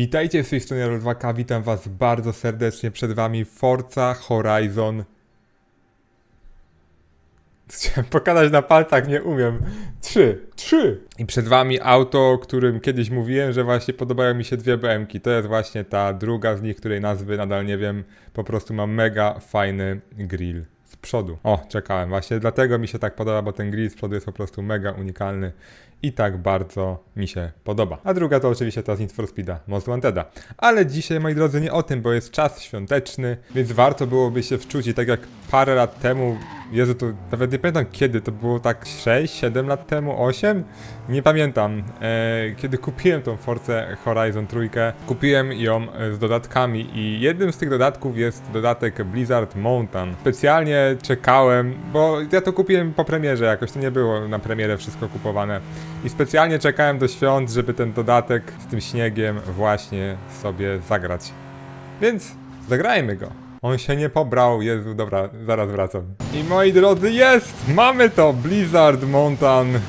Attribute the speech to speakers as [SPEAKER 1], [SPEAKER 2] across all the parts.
[SPEAKER 1] Witajcie z tej strony Roll2K, witam was bardzo serdecznie, przed wami Forza Horizon. Chciałem pokazać na palcach, nie umiem. Trzy, trzy! I przed wami auto, o którym kiedyś mówiłem, że właśnie podobają mi się dwie BMki. To jest właśnie ta druga z nich, której nazwy nadal nie wiem. Po prostu ma mega fajny grill przodu. O, czekałem. Właśnie dlatego mi się tak podoba, bo ten grill z przodu jest po prostu mega unikalny i tak bardzo mi się podoba. A druga to oczywiście ta z Need for Speeda, Most Wanteda. Ale dzisiaj, moi drodzy, nie o tym, bo jest czas świąteczny, więc warto byłoby się wczuć i tak jak parę lat temu, Jezu, to nawet nie pamiętam kiedy, to było tak 6, 7 lat temu, 8? Nie pamiętam. E, kiedy kupiłem tą Force Horizon trójkę, kupiłem ją e, z dodatkami i jednym z tych dodatków jest dodatek Blizzard Mountain. Specjalnie czekałem, bo ja to kupiłem po premierze jakoś, to nie było na premierę wszystko kupowane. I specjalnie czekałem do świąt, żeby ten dodatek z tym śniegiem właśnie sobie zagrać. Więc zagrajmy go. On się nie pobrał, Jezu, dobra, zaraz wracam. I moi drodzy, jest! Mamy to! Blizzard Mountain.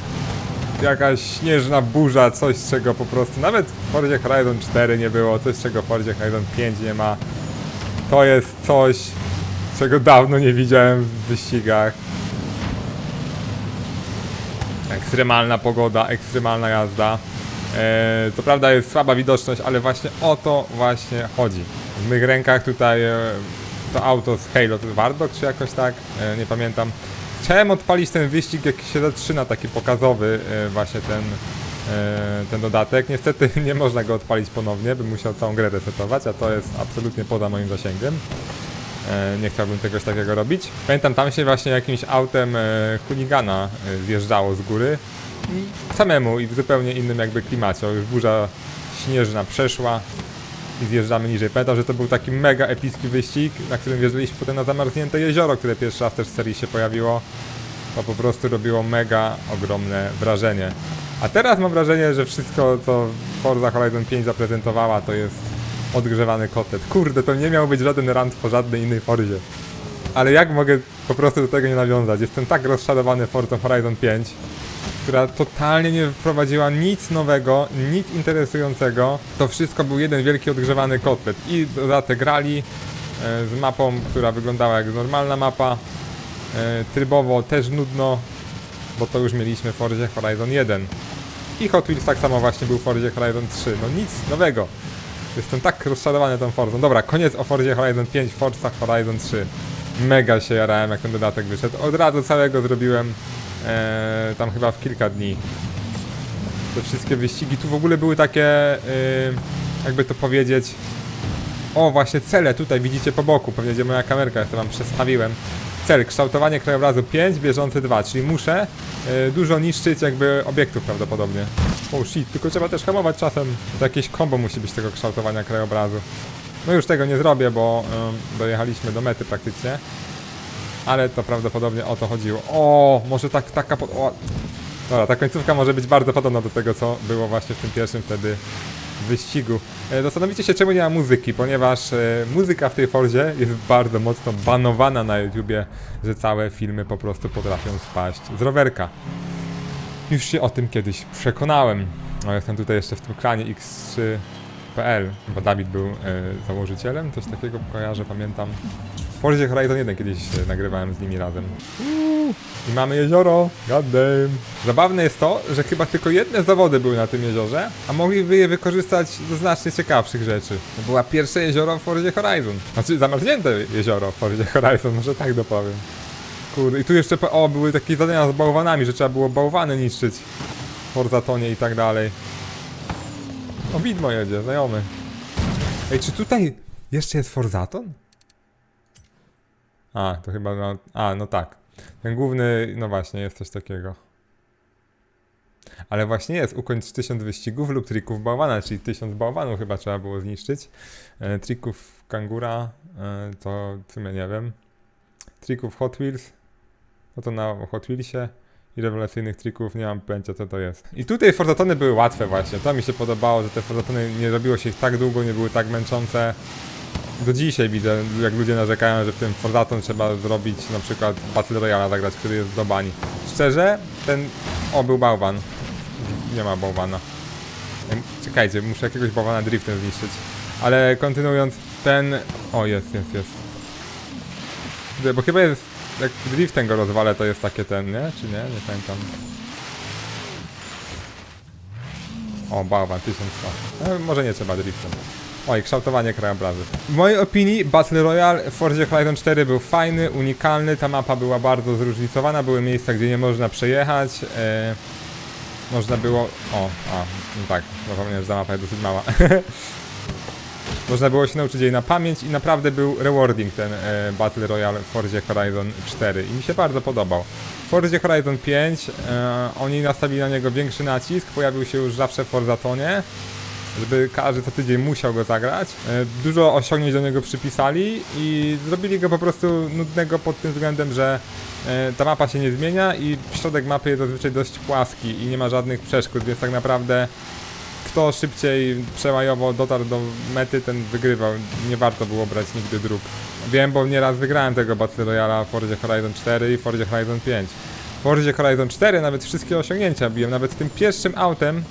[SPEAKER 1] Jakaś śnieżna burza, coś czego po prostu, nawet w Forzie Horizon 4 nie było, coś czego w Forzie Horizon 5 nie ma. To jest coś, czego dawno nie widziałem w wyścigach. Ekstremalna pogoda, ekstremalna jazda. E, to prawda jest słaba widoczność, ale właśnie o to właśnie chodzi. W mych rękach tutaj e, to auto z Halo, to jest Warlock czy jakoś tak, e, nie pamiętam. Chciałem odpalić ten wyścig, jak się zaczyna, taki pokazowy, właśnie ten, ten dodatek. Niestety nie można go odpalić ponownie, bym musiał całą grę resetować, a to jest absolutnie poza moim zasięgiem. Nie chciałbym czegoś takiego robić. Pamiętam, tam się właśnie jakimś autem e, chuligana zjeżdżało z góry samemu i w zupełnie innym jakby klimacie. Już burza śnieżna przeszła i zjeżdżamy niżej. Pamiętam, że to był taki mega epicki wyścig, na którym wjeżdżaliśmy potem na zamarznięte jezioro, które pierwszy raz też w serii się pojawiło. To po prostu robiło mega ogromne wrażenie. A teraz mam wrażenie, że wszystko, co Forza Horizon 5 zaprezentowała, to jest odgrzewany kotlet. Kurde, to nie miał być żaden rant po żadnej innej Forzie. Ale jak mogę po prostu do tego nie nawiązać? Jestem tak rozczarowany Forza Horizon 5, która totalnie nie wprowadziła nic nowego, nic interesującego. To wszystko był jeden wielki odgrzewany kotlet. I dodatek grali e, z mapą, która wyglądała jak normalna mapa. E, trybowo też nudno, bo to już mieliśmy w Forzie Horizon 1. I Hot Wheels tak samo właśnie był w Forzie Horizon 3. No nic nowego. Jestem tak rozczarowany tą Forzą. Dobra, koniec o Forzie Horizon 5, Forza Horizon 3. Mega się jarałem, jak ten dodatek wyszedł. Od razu całego zrobiłem e, tam chyba w kilka dni. Te wszystkie wyścigi. Tu w ogóle były takie, y, jakby to powiedzieć, o właśnie cele tutaj widzicie po boku, pewnie gdzie moja kamerka, ja to wam przestawiłem. Cel, kształtowanie krajobrazu 5, bieżący 2, czyli muszę y, dużo niszczyć jakby obiektów prawdopodobnie. Oh shit, tylko trzeba też hamować czasem. To jakieś kombo musi być tego kształtowania krajobrazu. No już tego nie zrobię, bo ym, dojechaliśmy do mety praktycznie ale to prawdopodobnie o to chodziło. O, może tak, taka... Po... O. Dobra, ta końcówka może być bardzo podobna do tego, co było właśnie w tym pierwszym wtedy wyścigu. E, zastanowicie się, czemu nie ma muzyki, ponieważ e, muzyka w tej Forzie jest bardzo mocno banowana na YouTubie, że całe filmy po prostu potrafią spaść z rowerka. Już się o tym kiedyś przekonałem. No, jestem tutaj jeszcze w tym kranie X3 PL, bo Dawid był e, założycielem, coś takiego kojarzę, pamiętam. W Forzie Horizon 1 kiedyś e, nagrywałem z nimi razem. I mamy jezioro, goddamn. Zabawne jest to, że chyba tylko jedne zawody były na tym jeziorze, a mogliby je wykorzystać do znacznie ciekawszych rzeczy. To była pierwsze jezioro w Forzie Horizon. Znaczy zamarznięte jezioro w Forzie Horizon, może tak dopowiem. Kurde, i tu jeszcze, o, były takie zadania z bałwanami, że trzeba było bałwany niszczyć. Forzatonie i tak dalej. O, widmo jedzie, znajomy. Ej, czy tutaj jeszcze jest Forzaton? A, to chyba, no, a, no tak. Ten główny, no właśnie, jest coś takiego. Ale właśnie jest, ukończ 1000 wyścigów lub trików bałwana, czyli 1000 bałwanów chyba trzeba było zniszczyć. E, trików kangura, e, to w sumie nie wiem. Trików Hot Wheels, no to na Hot Wheelsie. I rewelacyjnych trików, nie mam pojęcia co to jest. I tutaj Forzatony były łatwe właśnie, to mi się podobało, że te Forzatony nie robiło się ich tak długo, nie były tak męczące. Do dzisiaj widzę, jak ludzie narzekają, że w tym Forzaton trzeba zrobić na przykład Battle Royale zagrać, który jest do bani. Szczerze, ten... O, był bałwan. Nie ma bałwana. Czekajcie, muszę jakiegoś bałwana driftem zniszczyć. Ale kontynuując, ten... O, jest, jest, jest. Bo chyba jest... Jak driftem go rozwalę, to jest takie ten, nie? Czy nie? Nie pamiętam. O, bałwan, 1100. E, może nie trzeba driftem. Oj, kształtowanie krajobrazu. W mojej opinii Battle Royale w Forzie Horizon 4 był fajny, unikalny, ta mapa była bardzo zróżnicowana, były miejsca, gdzie nie można przejechać. E, można było... O, a, no tak, zapomniałem, że ta mapa jest dosyć mała. można było się nauczyć jej na pamięć i naprawdę był rewarding ten e, Battle Royale w Forzie Horizon 4 i mi się bardzo podobał. W Forzie Horizon 5 e, oni nastawili na niego większy nacisk, pojawił się już zawsze w Forzatonie, żeby każdy co tydzień musiał go zagrać. E, Dużo osiągnięć do niego przypisali i zrobili go po prostu nudnego pod tym względem, że e, ta mapa się nie zmienia i środek mapy jest zazwyczaj dość płaski i nie ma żadnych przeszkód, więc tak naprawdę kto szybciej przełajowo dotarł do mety, ten wygrywał. Nie warto było brać nigdy dróg. Wiem, bo nieraz wygrałem tego Battle Royale'a w Forzie Horizon 4 i Forzie Horizon 5. W Forzie Horizon 4 nawet wszystkie osiągnięcia biłem, nawet tym pierwszym autem,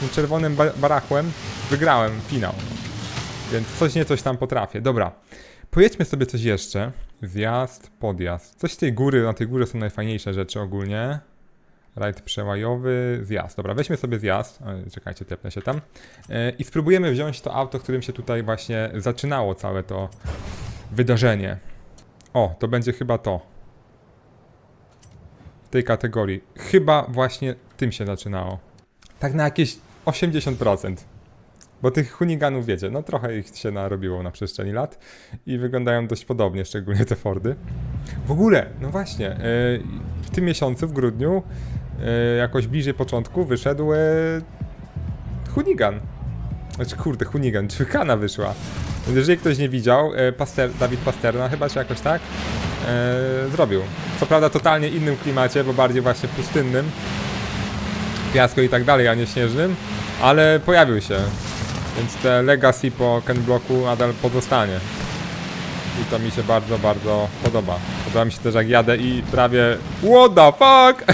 [SPEAKER 1] tym czerwonym ba barachłem, wygrałem finał. Więc coś nie coś tam potrafię. Dobra, pojedźmy sobie coś jeszcze. Zjazd, podjazd. Coś z tej góry, na tej górze są najfajniejsze rzeczy ogólnie. Rajd przełajowy, zjazd. Dobra, weźmy sobie zjazd. Czekajcie, tepnę się tam. E, I spróbujemy wziąć to auto, którym się tutaj właśnie zaczynało całe to wydarzenie. O, to będzie chyba to. W tej kategorii. Chyba właśnie tym się zaczynało. Tak na jakieś 80%. Bo tych huniganów wiecie, no trochę ich się narobiło na przestrzeni lat i wyglądają dość podobnie, szczególnie te Fordy. W ogóle, no właśnie, e, w tym miesiącu, w grudniu, jakoś bliżej początku, wyszedł e, Hunigan. Znaczy, kurde, Hunigan, Czwykana wyszła. Więc jeżeli ktoś nie widział, e, Paster, Dawid Pasterna chyba, czy jakoś tak, e, zrobił. Co prawda totalnie innym klimacie, bo bardziej właśnie pustynnym, piasko i tak dalej, a nie śnieżnym, ale pojawił się. Więc te legacy po Ken Blocku nadal pozostanie. I to mi się bardzo, bardzo podoba. Mi się też jak jadę i prawie What the fuck?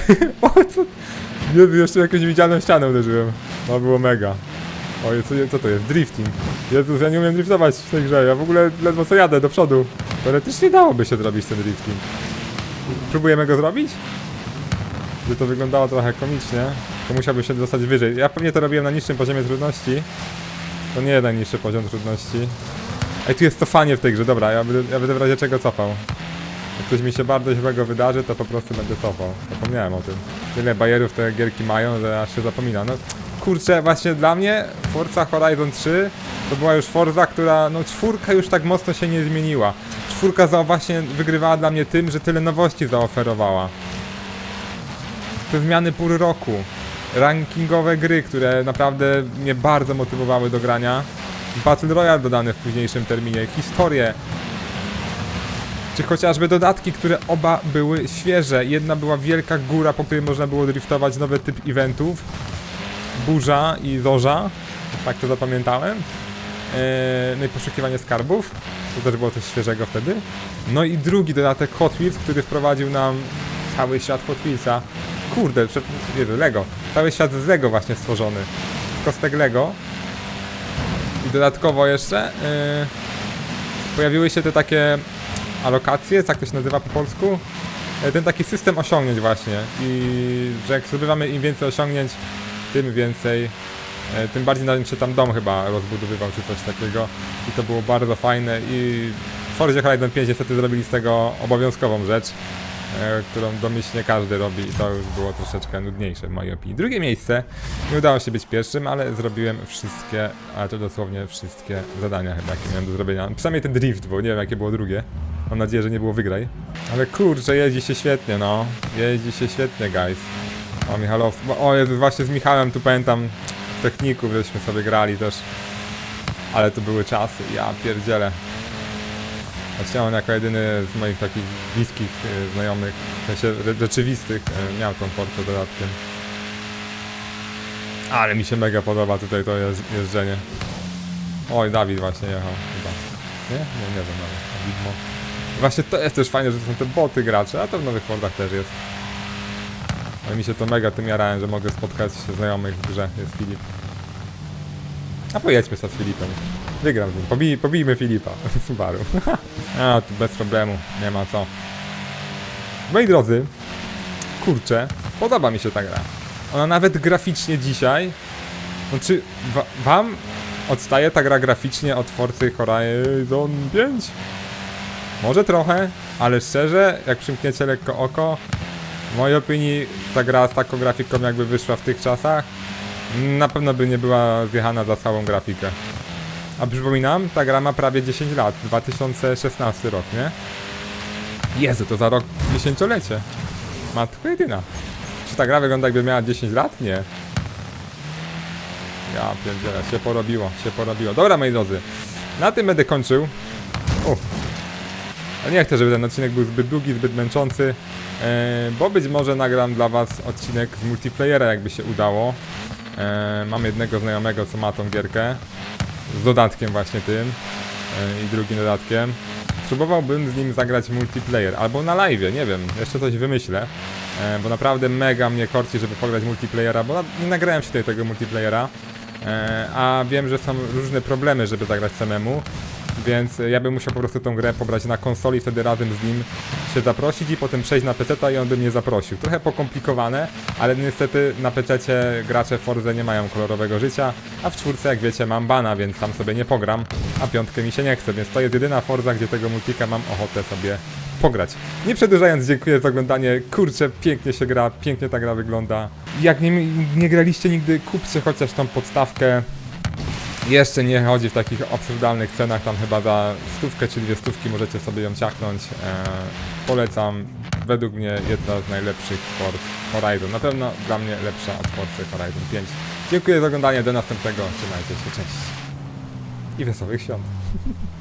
[SPEAKER 1] Jezu, jeszcze jakąś widzialną ścianę uderzyłem. To było mega. Oj, co, co to jest? Drifting. Jezus, ja nie umiem driftować w tej grze. Ja w ogóle ledwo co jadę do przodu. Teoretycznie dałoby się zrobić ten drifting. Próbujemy go zrobić? By to wyglądało trochę komicznie, to musiałbym się dostać wyżej. Ja pewnie to robiłem na niższym poziomie trudności. To nie najniższy poziom trudności. Ej, tu jest cofanie w tej grze, dobra, ja będę, ja będę w razie czego cofał. Jak coś mi się bardzo złego wydarzy, to po prostu będę cofał. Zapomniałem o tym. Tyle bajerów te gierki mają, że aż się zapomina. No kurczę, właśnie dla mnie Forza Horizon 3 to była już Forza, która, no czwórka już tak mocno się nie zmieniła. Czwórka za właśnie wygrywała dla mnie tym, że tyle nowości zaoferowała. Te zmiany pór roku, rankingowe gry, które naprawdę mnie bardzo motywowały do grania. Battle Royale dodane w późniejszym terminie, historie. Czy chociażby dodatki, które oba były świeże. Jedna była wielka góra, po której można było driftować, nowy typ eventów. Burza i Zorza. Tak to zapamiętałem. Eee, no i poszukiwanie skarbów. To też było coś świeżego wtedy. No i drugi dodatek Hot Wheels, który wprowadził nam cały świat Hot Wheelsa. Kurde, prze- Jezu, Lego. Cały świat z Lego właśnie stworzony. Kostek Lego. I dodatkowo jeszcze yy, pojawiły się te takie alokacje, tak to się nazywa po polsku. E, Ten taki system osiągnięć właśnie. I że jak zdobywamy im więcej osiągnięć, tym więcej, e, tym bardziej nam się tam dom chyba rozbudowywał czy coś takiego. I to było bardzo fajne i w Forzie Horizon 5 niestety zrobili z tego obowiązkową rzecz, e, którą domyślnie każdy robi i to już było troszeczkę nudniejsze w mojej opinii. Drugie miejsce, nie udało się być pierwszym, ale zrobiłem wszystkie, ale to dosłownie wszystkie zadania chyba, jakie miałem do zrobienia. Przynajmniej ten drift, bo nie wiem jakie było drugie. Mam nadzieję, że nie było wygraj. Ale kurczę, jeździ się świetnie, no. Jeździ się świetnie, guys. O, Michalow... O, Jezu, właśnie z Michałem tu pamiętam w techniku, żeśmy sobie grali też. Ale to były czasy, ja pierdzielę. Właśnie on jako jedyny z moich takich bliskich e, znajomych, w sensie rzeczywistych, e, miał tą portę dodatkiem. Ale mi się mega podoba tutaj to jeż- jeżdżenie. Oj, Dawid właśnie jechał chyba. Nie? Nie, nie wiem nawet. Widmo. Właśnie to jest też fajne, że to są te boty gracze, a to w nowych Fordach też jest. Ale mi się to mega tym jarałem, że mogę spotkać znajomych w grze, jest Filip. A pojedźmy sobie z Filipem. Wygram z nim. Pobij, pobijmy Filipa. Subaru. A, tu bez problemu. Nie ma co. Moi drodzy, kurczę, podoba mi się ta gra. Ona nawet graficznie dzisiaj. Znaczy, wa wam odstaje ta gra graficznie od Forcy Horizon 5? Może trochę, ale szczerze, jak przymkniecie lekko oko, w mojej opinii ta gra z taką grafiką jakby wyszła w tych czasach, na pewno by nie była zjechana za całą grafikę. A przypominam, ta gra ma prawie 10 lat, 2016 rok, nie? Jezu, to za rok dziesięciolecie. Matko jedyna. Czy ta gra wygląda jakby miała 10 lat? Nie. Ja pierdzielę, się porobiło, się porobiło. Dobra, moi drodzy, na tym będę kończył. O. Ale nie chcę, żeby ten odcinek był zbyt długi, zbyt męczący, e, bo być może nagram dla was odcinek z multiplayera, jakby się udało. E, mam jednego znajomego, co ma tą gierkę, z dodatkiem właśnie tym e, i drugim dodatkiem. Spróbowałbym z nim zagrać multiplayer, albo na live, nie wiem, jeszcze coś wymyślę. Bo naprawdę mega mnie korci, żeby pograć multiplayera, bo nie nagrałem się tutaj tego multiplayera. A wiem, że są różne problemy, żeby zagrać samemu, więc ja bym musiał po prostu tą grę pobrać na konsoli, wtedy razem z nim się zaprosić i potem przejść na PC i on by mnie zaprosił. Trochę pokomplikowane, ale niestety na PC gracze w Forze nie mają kolorowego życia, a w czwórce, jak wiecie, mam bana, więc tam sobie nie pogram, a piątkę mi się nie chce, więc to jest jedyna Forza, gdzie tego multika mam ochotę sobie pograć. Nie przedłużając, dziękuję za oglądanie. Kurczę, pięknie się gra, pięknie ta gra wygląda. Jak nie, nie graliście nigdy, kupcie chociaż tą podstawkę. Jeszcze nie chodzi w takich absurdalnych cenach, tam chyba za stówkę czy dwie stówki możecie sobie ją ciachnąć. Eee, polecam, według mnie jedna z najlepszych Forza Horizon. Na pewno dla mnie lepsza od Forza Horizon 5. Dziękuję za oglądanie, do następnego, trzymajcie się, cześć. I wesołych świąt.